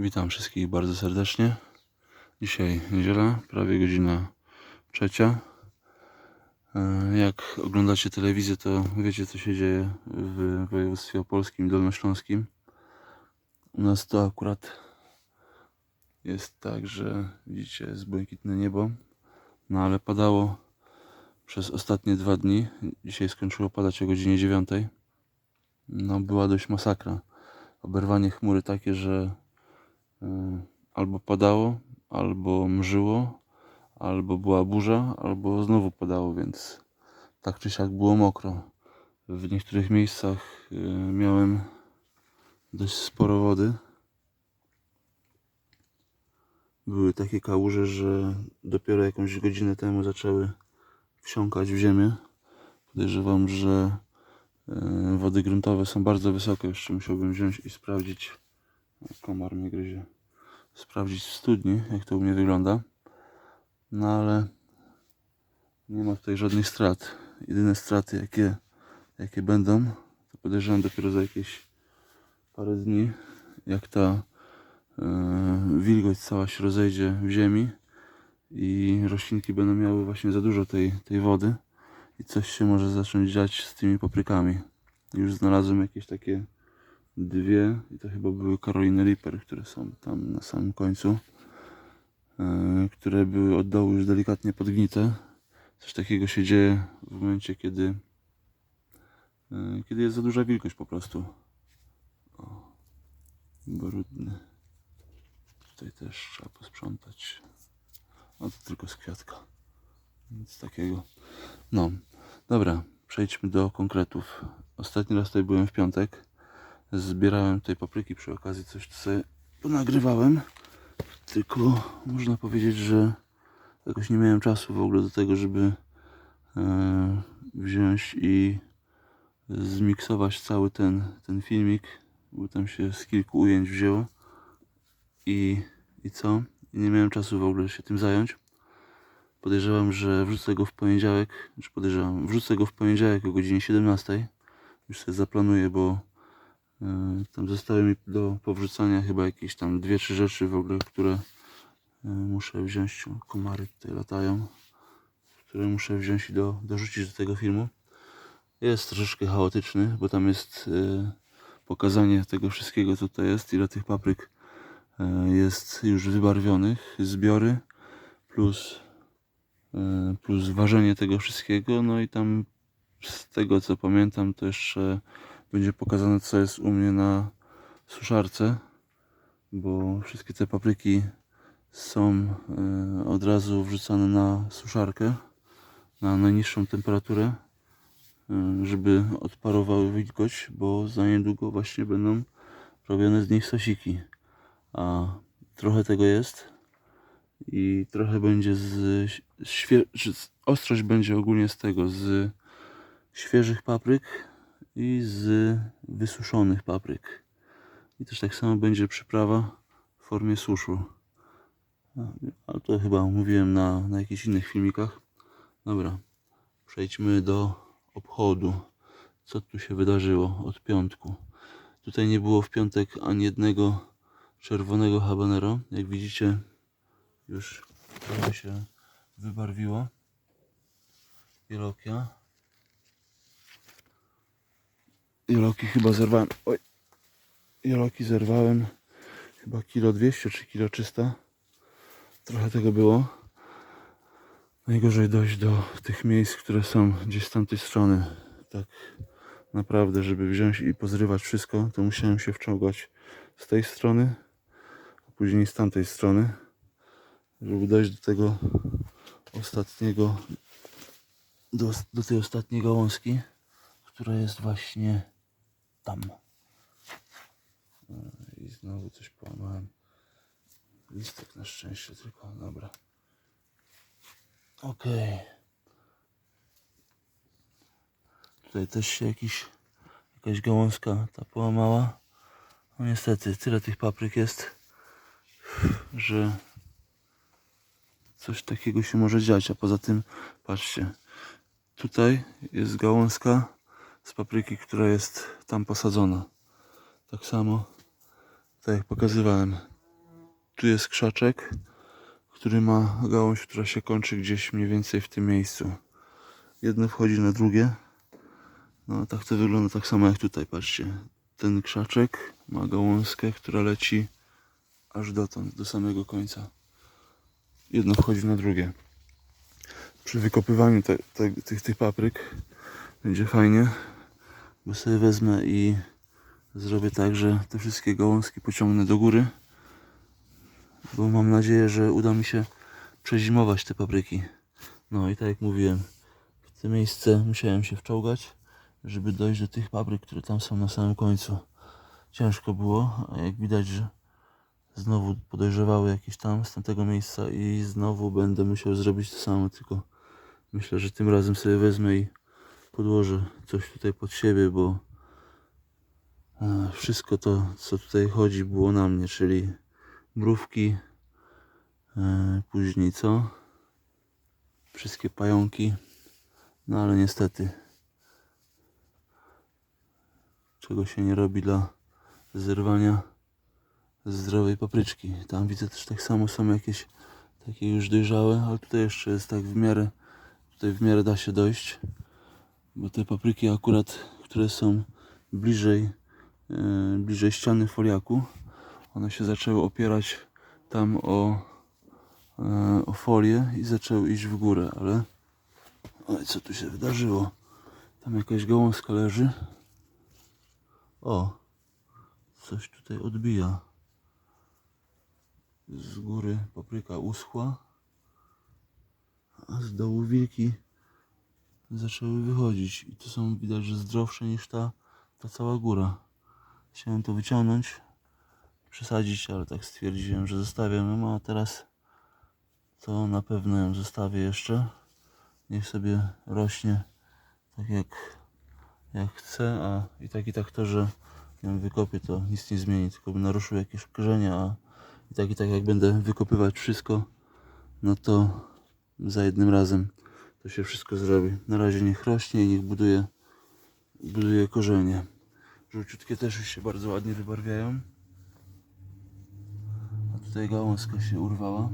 Witam wszystkich bardzo serdecznie. Dzisiaj niedziela, prawie godzina trzecia. E, Jak oglądacie telewizję, to wiecie co się dzieje w województwie opolskim, dolnośląskim. U nas to akurat jest tak, że widzicie, jest błękitne niebo, no ale padało przez ostatnie dwa dni. Dzisiaj skończyło padać o godzinie 9. No była dość masakra. Oberwanie chmury takie, że albo padało, albo mrzyło, albo była burza, albo znowu padało, więc tak czy siak było mokro. W niektórych miejscach y, miałem dość sporo wody. Były takie kałuże, że dopiero jakąś godzinę temu zaczęły wsiąkać w ziemię. Podejrzewam, że y, wody gruntowe są bardzo wysokie. Jeszcze musiałbym wziąć i sprawdzić. Komar mnie gryzie. Sprawdzić w studni, jak to u mnie wygląda. No ale nie ma tutaj żadnych strat. Jedyne straty, jakie, jakie będą, to podejrzewam dopiero za jakieś parę dni, jak ta e, wilgoć cała się rozejdzie w ziemi i roślinki będą miały właśnie za dużo tej, tej wody i coś się może zacząć dziać z tymi paprykami. Już znalazłem jakieś takie dwie i to chyba były Carolina Reaper, które są tam na samym końcu, e, które były od dołu już delikatnie podgnite. Coś takiego się dzieje w momencie, kiedy, e, kiedy jest za duża wilgoć po prostu. O, brudny. Tutaj też trzeba posprzątać. A to tylko z kwiatka. Nic takiego. No, dobra, przejdźmy do konkretów. Ostatni raz tutaj byłem w piątek. Zbierałem tutaj papryki przy okazji, coś sobie ponagrywałem. Tylko można powiedzieć, że jakoś nie miałem czasu w ogóle do tego, żeby e, wziąć i zmiksować cały ten, ten filmik, bo tam się z kilku ujęć wzięło. I, I co? I nie miałem czasu w ogóle się tym zająć. Podejrzewam, że wrzucę go w poniedziałek, czy podejrzewam, wrzucę go w poniedziałek o godzinie 17. Już sobie zaplanuję, bo tam zostały mi do powrzucania chyba jakieś tam dwie, trzy rzeczy w ogóle, które e, muszę wziąć. Komary tutaj latają, które muszę wziąć i do, dorzucić do tego filmu. Jest troszeczkę chaotyczny, bo tam jest e, pokazanie tego wszystkiego, co tutaj jest, ile tych papryk e, jest już wybarwionych, zbiory, plus, e, plus ważenie tego wszystkiego, no i tam z tego co pamiętam, to jeszcze będzie pokazane, co jest u mnie na suszarce, bo wszystkie te papryki są e, od razu wrzucane na suszarkę, na najniższą temperaturę, e, żeby odparowały wilgoć, bo za niedługo właśnie będą robione z nich sosiki. A trochę tego jest i trochę będzie z, ostrość będzie ogólnie z tego, z świeżych papryk i z wysuszonych papryk. I też tak samo będzie przyprawa w formie suszu. Ale to chyba mówiłem na, na jakichś innych filmikach. Dobra, przejdźmy do obchodu. Co tu się wydarzyło od piątku? Tutaj nie było w piątek ani jednego czerwonego habanero. Jak widzicie, już trochę się wybarwiło. Wielokia. Joloki chyba zerwałem. Oj. Joloki zerwałem chyba kilo 200 czy kilo 300. Trochę tego było. Najgorzej dojść do tych miejsc, które są gdzieś z tamtej strony. Tak naprawdę, żeby wziąć i pozrywać wszystko, to musiałem się wciągać z tej strony, a później z tamtej strony, żeby dojść do tego ostatniego, do, do tej ostatniej gałązki, która jest właśnie tam. I znowu coś połamałem. Listek na szczęście tylko, dobra. Okej. Tutaj też się jakiś, jakaś gałązka ta połamała. No niestety, tyle tych papryk jest, że coś takiego się może dziać. A poza tym, patrzcie, tutaj jest gałązka z papryki, która jest tam posadzona. Tak samo, tak jak pokazywałem. tu jest krzaczek, który ma gałąź, która się kończy gdzieś mniej więcej w tym miejscu. Jedno wchodzi na drugie. No tak to wygląda tak samo jak tutaj, patrzcie. Ten krzaczek ma gałązkę, która leci aż dotąd, do samego końca. Jedno wchodzi na drugie. Przy wykopywaniu te, te, tych, tych papryk będzie fajnie, bo sobie wezmę i zrobię tak, że te wszystkie gałązki pociągnę do góry, bo mam nadzieję, że uda mi się przezimować te papryki. No i tak jak mówiłem, w to miejsce musiałem się wczołgać, żeby dojść do tych papryk, które tam są na samym końcu. Ciężko było, a jak widać, że znowu podejrzewały jakieś tam z tamtego miejsca i znowu będę musiał zrobić to samo, tylko myślę, że tym razem sobie wezmę i podłożę coś tutaj pod siebie, bo e, wszystko to, co tutaj chodzi, było na mnie, czyli mrówki, e, później co? Wszystkie pająki, no ale niestety czego się nie robi dla zerwania zdrowej papryczki. Tam widzę też tak samo są jakieś takie już dojrzałe, ale tutaj jeszcze jest tak w miarę, tutaj w miarę da się dojść, bo te papryki akurat, które są bliżej, e, bliżej ściany foliaku, one się zaczęły opierać tam o, e, o folię i zaczęły iść w górę, ale oj, co tu się wydarzyło? Tam jakaś gałązka leży. O, coś tutaj odbija. Z góry papryka uschła, a z dołu wilki zaczęły wychodzić. I to są widać, że zdrowsze niż ta, ta cała góra. Chciałem to wyciągnąć, przesadzić, ale tak stwierdziłem, że zostawiam ją, a teraz to na pewno ją zostawię jeszcze. Niech sobie rośnie tak jak, jak chcę, a i tak i tak to, że ją wykopię, to nic nie zmieni, tylko by naruszył jakieś korzenie, a i tak i tak jak będę wykopywać wszystko, no to za jednym razem to się wszystko zrobi. Na razie niech rośnie i niech buduje, buduje korzenie. Żółciutkie też już się bardzo ładnie wybarwiają. A tutaj gałązka się urwała.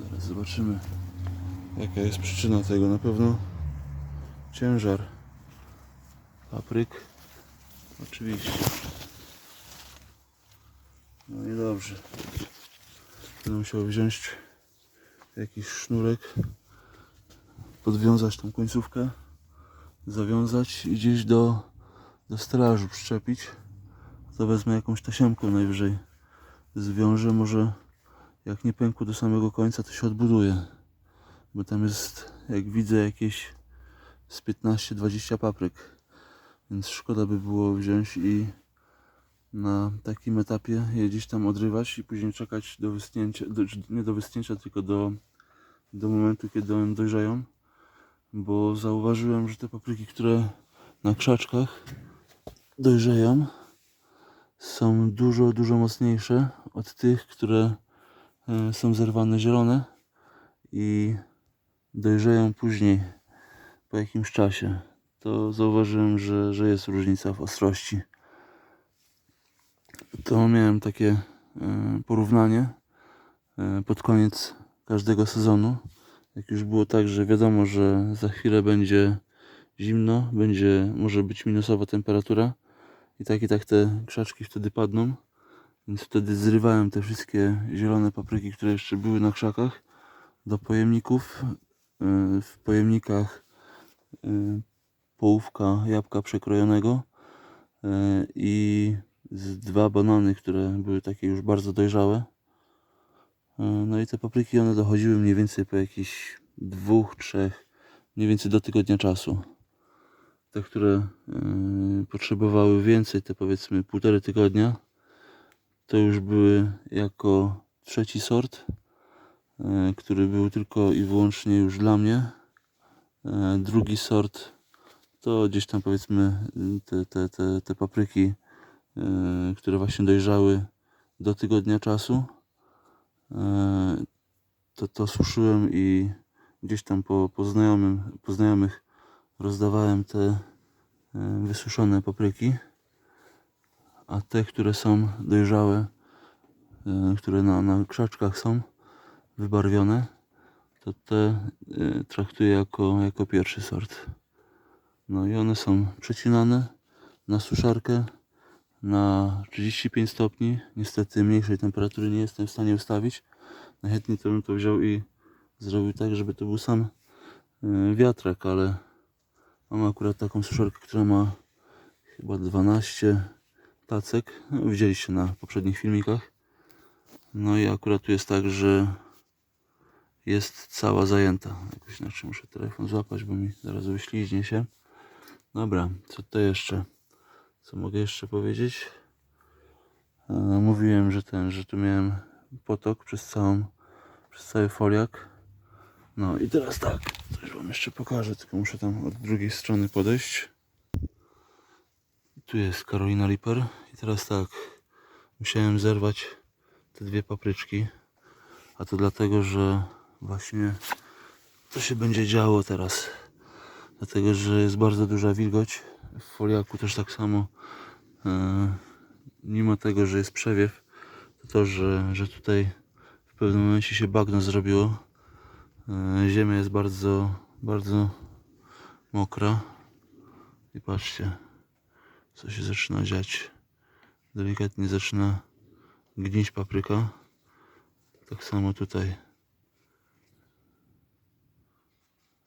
Zaraz zobaczymy jaka jest przyczyna tego. Na pewno ciężar papryk. Oczywiście. No i dobrze. Będę musiał wziąć jakiś sznurek, podwiązać tą końcówkę, zawiązać i gdzieś do, do stelażu przyczepić. To wezmę jakąś tasiemką najwyżej. Zwiążę, może jak nie pękło do samego końca, to się odbuduje. Bo tam jest, jak widzę, jakieś z 15-20 papryk. Więc szkoda by było wziąć i na takim etapie je gdzieś tam odrywać i później czekać do wystnięcia, do, nie do wystnięcia, tylko do, do momentu, kiedy one dojrzeją. Bo zauważyłem, że te papryki, które na krzaczkach dojrzeją, są dużo, dużo mocniejsze od tych, które e, są zerwane zielone i dojrzeją później, po jakimś czasie. To zauważyłem, że, że jest różnica w ostrości to miałem takie e, porównanie e, pod koniec każdego sezonu. Jak już było tak, że wiadomo, że za chwilę będzie zimno, będzie może być minusowa temperatura i tak i tak te krzaczki wtedy padną. Więc wtedy zrywałem te wszystkie zielone papryki, które jeszcze były na krzakach do pojemników. E, W pojemnikach połówka jabłka przekrojonego i z dwa banany, które były takie już bardzo dojrzałe. E, No i te papryki one dochodziły mniej więcej po jakichś dwóch, trzech, mniej więcej do tygodnia czasu. Te, które e, potrzebowały więcej, te powiedzmy półtorej tygodnia, to już były jako trzeci sort, e, który był tylko i wyłącznie już dla mnie. E, Drugi sort to gdzieś tam powiedzmy te, te, te, te papryki e, które właśnie dojrzały do tygodnia czasu, to, to suszyłem i gdzieś tam po, po, znajomym, po znajomych rozdawałem te e, wysuszone papryki, a te, które są dojrzałe, e, które na, na krzaczkach są wybarwione, to te e, traktuję jako, jako pierwszy sort. No i one są przecinane na suszarkę na 35 stopni. Niestety mniejszej temperatury nie jestem w stanie ustawić. Najchętniej to bym to wziął i zrobił tak, żeby to był sam e, wiatrak, ale mam akurat taką suszarkę, która ma chyba 12 tacek. No, widzieliście na poprzednich filmikach. No i akurat tu jest tak, że jest cała zajęta. Jakoś inaczej muszę telefon złapać, bo mi zaraz wyśliźnie się. Dobra, co to jeszcze? Co mogę jeszcze powiedzieć? E, mówiłem, że ten, że tu miałem potok przez całą, przez cały foliak. No i teraz tak, coś wam jeszcze pokażę, tylko muszę tam od drugiej strony podejść. Tu jest Carolina Reaper i teraz tak, musiałem zerwać te dwie papryczki, a to dlatego, że właśnie to się będzie działo teraz. Dlatego, że jest bardzo duża wilgoć. W foliaku też tak samo. E, mimo tego, że jest przewiew, to to, że, że tutaj w pewnym momencie się bagno zrobiło. E, ziemia jest bardzo, bardzo mokra. I patrzcie, co się zaczyna dziać. Delikatnie zaczyna gnić papryka. Tak samo tutaj.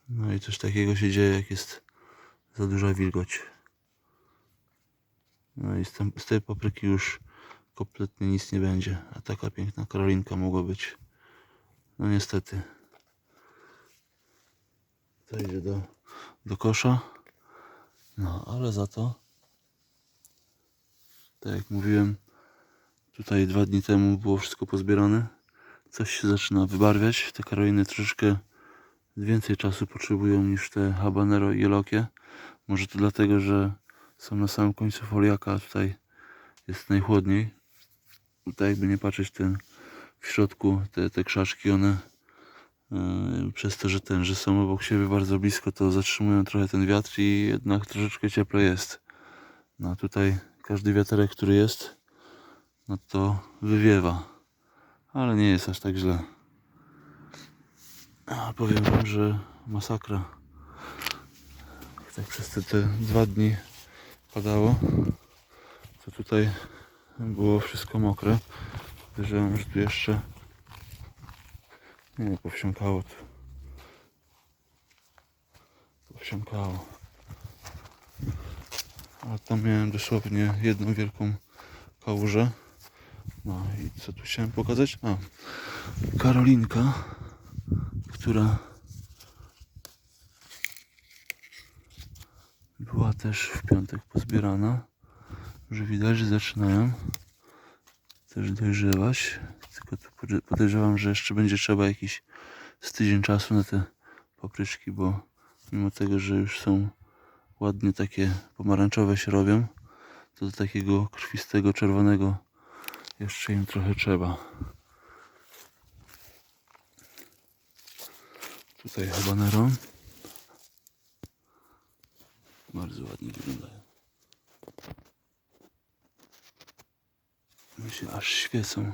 No i coś takiego się dzieje, jak jest za duża wilgoć. No i z, z tej papryki już kompletnie nic nie będzie. A taka piękna karolinka mogła być. No niestety. To idzie do, do kosza. No, ale za to, tak jak mówiłem, tutaj dwa dni temu było wszystko pozbierane. Coś się zaczyna wybarwiać. Te karoliny troszeczkę więcej czasu potrzebują niż te habanero i elokie. Może to dlatego, że są na samym końcu foliaka, tutaj jest najchłodniej. Tutaj jakby nie patrzeć, ten w środku te, te krzaczki, one yy, przez to, że ten, że są obok siebie bardzo blisko, to zatrzymują trochę ten wiatr i jednak troszeczkę cieplej jest. No tutaj każdy wiaterek, który jest, no to wywiewa. Ale nie jest aż tak źle. A powiem wam, że masakra. Tak przez te, te dwa dni padało, to tutaj było wszystko mokre. Podejrzewam, że tu jeszcze nie powsiąkało tu. Powsiąkało. A tam miałem dosłownie jedną wielką kałużę. No i co tu chciałem pokazać? A, Karolinka która była też w piątek pozbierana. Że widać, że zaczynają też dojrzewać. Tylko tu pode- podejrzewam, że jeszcze będzie trzeba jakiś z tydzień czasu na te papryczki, bo mimo tego, że już są ładnie takie pomarańczowe się robią, to do takiego krwistego, czerwonego jeszcze im trochę trzeba. Tutaj habanero. Bardzo ładnie wyglądają. One się aż świecą.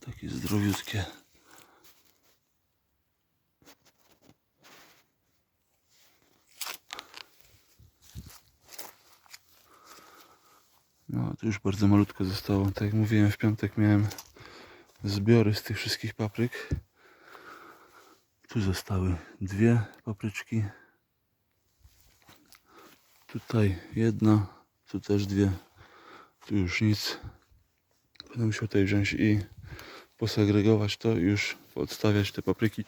Takie zdrowiutkie. No, to już bardzo malutko zostało. Tak jak mówiłem, w piątek miałem zbiory z tych wszystkich papryk. Tu zostały dwie papryczki. Tutaj jedna, tu też dwie. Tu już nic. Będę musiał tutaj wziąć i posegregować to i już odstawiać te papryki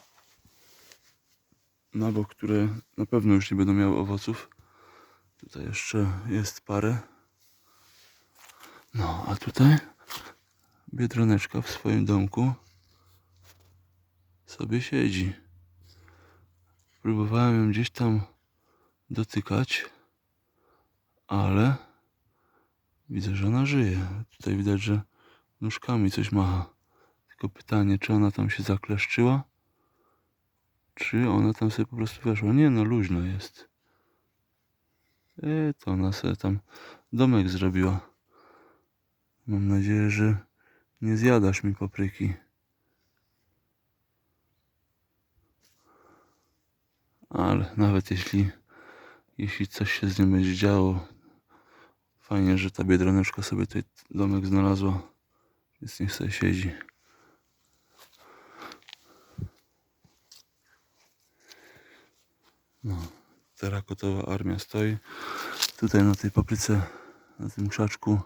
na bok, które na pewno już nie będą miały owoców. Tutaj jeszcze jest parę. No, a tutaj biedroneczka w swoim domku sobie siedzi. Próbowałem ją gdzieś tam dotykać, ale widzę, że ona żyje. Tutaj widać, że nóżkami coś macha. Tylko pytanie, czy ona tam się zakleszczyła, czy ona tam sobie po prostu weszła. Nie no, luźno jest. E, to ona sobie tam domek zrobiła. Mam nadzieję, że Nie zjadasz mi papryki. Ale nawet jeśli, jeśli coś się z nim będzie działo, fajnie, że ta biedroneczka sobie tutaj domek znalazła, więc niech sobie siedzi. No, terakotowa armia stoi. Tutaj na tej papryce, na tym krzaczku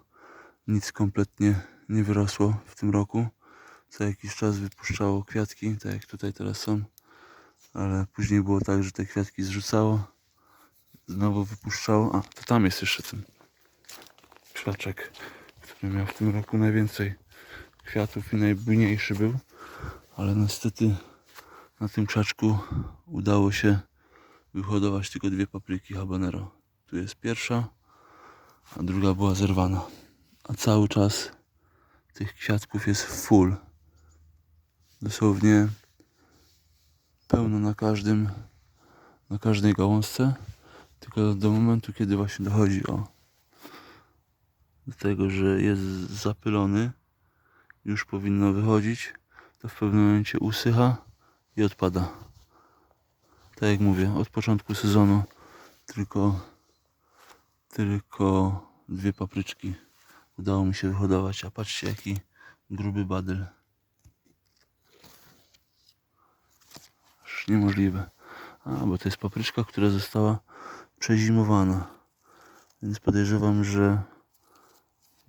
nic kompletnie nie wyrosło w tym roku. Co jakiś czas wypuszczało kwiatki, tak jak tutaj teraz są. Ale później było tak, że te kwiatki zrzucało. Znowu wypuszczało. A, to tam jest jeszcze ten krzaczek, który miał w tym roku najwięcej kwiatów i najbujniejszy był. Ale niestety na tym krzaczku udało się wyhodować tylko dwie papryki habanero. Tu jest pierwsza, a druga była zerwana. A cały czas tych kwiatków jest full. Dosłownie pełno na każdym, na każdej gałązce. Tylko do momentu, kiedy właśnie dochodzi o do tego, że jest zapylony, już powinno wychodzić, to w pewnym momencie usycha i odpada. Tak jak mówię, od początku sezonu tylko tylko dwie papryczki udało mi się wyhodować, a patrzcie jaki gruby badyl. Aż niemożliwe. A, bo to jest papryczka, która została przezimowana. Więc podejrzewam, że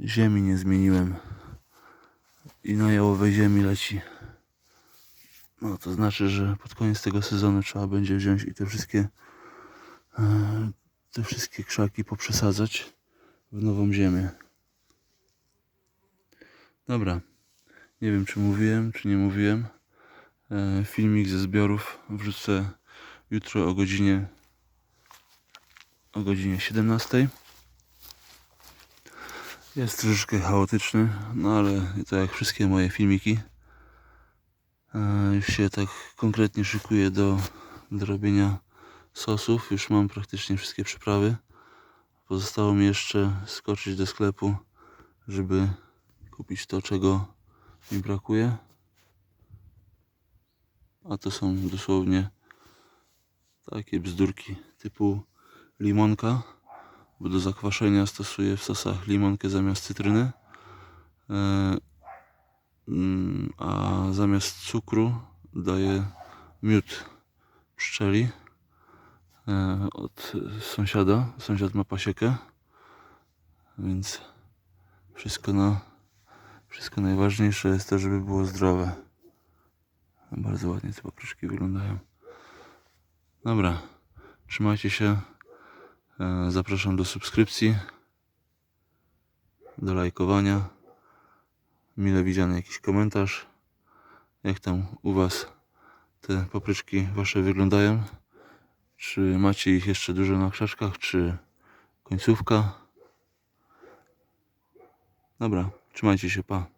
ziemi nie zmieniłem. I na jałowej ziemi leci. No to znaczy, że pod koniec tego sezonu trzeba będzie wziąć i te wszystkie e, te wszystkie krzaki poprzesadzać w nową ziemię. Dobra. Nie wiem czy mówiłem, czy nie mówiłem. E, Filmik ze zbiorów wrzucę jutro o godzinie o godzinie 17. Jest troszeczkę chaotyczny, no ale to jak wszystkie moje filmiki. E, Już się tak konkretnie szykuję do, do robienia sosów. Już mam praktycznie wszystkie przyprawy. Pozostało mi jeszcze skoczyć do sklepu, żeby kupić to, czego mi brakuje. A to są dosłownie takie bzdurki typu limonka, bo do zakwaszenia stosuję w sosach limonkę zamiast cytryny. E, mm, a zamiast cukru daję miód pszczeli e, od sąsiada. Sąsiad ma pasiekę, więc wszystko na wszystko najważniejsze jest to, żeby było zdrowe. Bardzo ładnie te papryczki wyglądają. Dobra, trzymajcie się. E, Zapraszam do subskrypcji, do lajkowania. Mile widziany jakiś komentarz. Jak tam u Was te papryczki Wasze wyglądają? Czy macie ich jeszcze dużo na krzaczkach, czy końcówka? Dobra, trzymajcie się, pa.